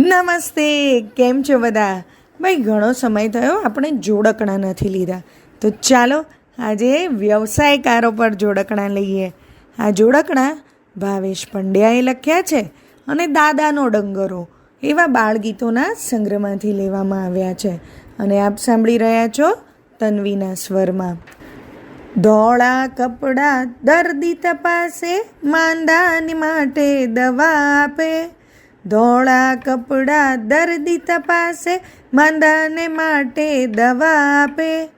નમસ્તે, કેમ છો બધા? ભાઈ, ઘણો સમય થયો, આપણે જોડકણા નથી લીધા. તો ચાલો, આજે વ્યવસાયકારો પર જોડકણા લઈએ. આ જોડકણા ભાવેશ પંડ્યાએ લખ્યા છે અને દાદાનો ડંગરો. એવા બાળગીતોના સંગ્રહમાંથી લેવામાં આવ્યા છે. અને આપ સાંભળી રહ્યા છો તન્વીના સ્વરમાં. ધોળા કપડાં દર્દી તપાસે, માંદાની માટે દવા આપે. ધોળા કપડાં દર્દી તપાસે, માંદાને માટે દવા આપે.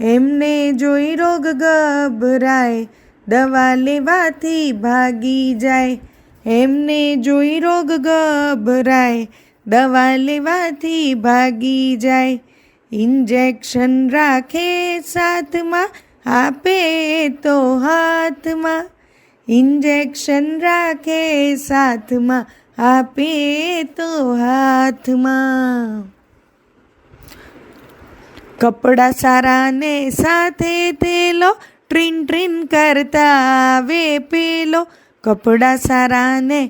એમને જોઈ રોગ ગભરાય, દવા લેવાથી ભાગી જાય. એમને જોઈ રોગ ગભરાય, દવા લેવાથી ભાગી જાય. ઇન્જેક્શન રાખે સાથમાં, આપે તો હાથમાં. ઇન્જેક્શન રાખે સાથમાં આપે તો હાથમાં. કપડા સારા ને સાથે તેલો ટ્રીન ટ્રીન કરતા આવે પેલો. કપડા સારા ને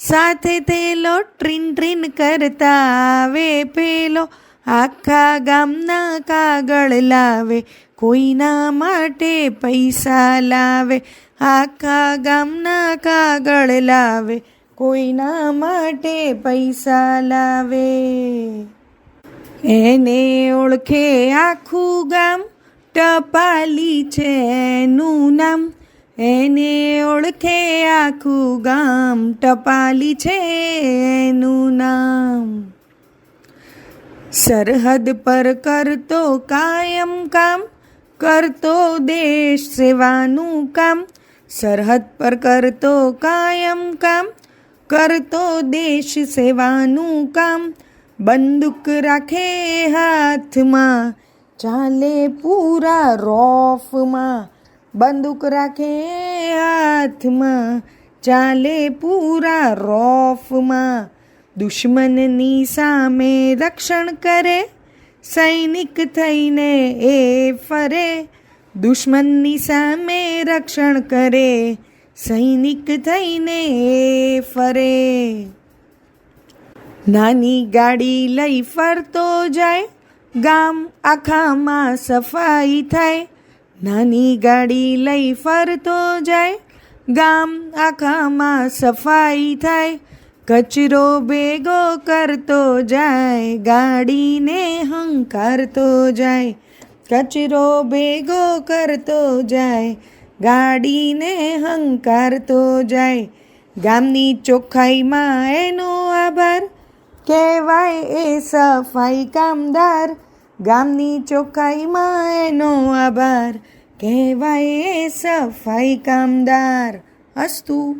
સાથે તેલો ટ્રીન ટ્રીન કરતા આવે પેલો. આખા ગામના કાગળ લાવે, કોઈના માટે પૈસા લાવે. આખા ગામના કાગળ લાવે કોઈના માટે પૈસા લાવે? એને ઓળખે આખું ગામ, ટપાલી છે એનું નામ. એને ઓળખે આખું ગામ, ટપાલી છે એનું નામ. સરહદ પર કરતો કાયમ કામ, કરતો દેશ સેવાનું કામ. સરહદ પર કરતો કાયમ કામ કરતો દેશ સેવાનું કામ. બંદૂક રાખે હાથમાં, ચાલે પૂરા રોફમાં. બંદૂક રાખે હાથમાં, ચાલે પૂરા રોફમાં. દુશ્મનની સામે રક્ષણ કરે, સૈનિક થઈને એ ફરે. દુશ્મનની સામે રક્ષણ કરે સૈનિક થઈને ફરે. નાની ગાડી લઈ ફરતો જાય, ગામ આખામાં સફાઈ થાય. નાની ગાડી લઈ ફરતો જાય, ગામ આખામાં સફાઈ થાય. કચરો ભેગો કરતો જાય, ગાડીને હંકારતો જાય. કચરો ભેગો કરતો જાય ગાડીને હંકારતો જાય. ગામની ચોખ્ખાઈમાં એનો આભાર. કહેવાય એ સફાઈ કામદાર. ગામની ચોખ્ખાઈમાં એનો આભાર. કહેવાય એ સફાઈ કામદાર. અસ્તુ.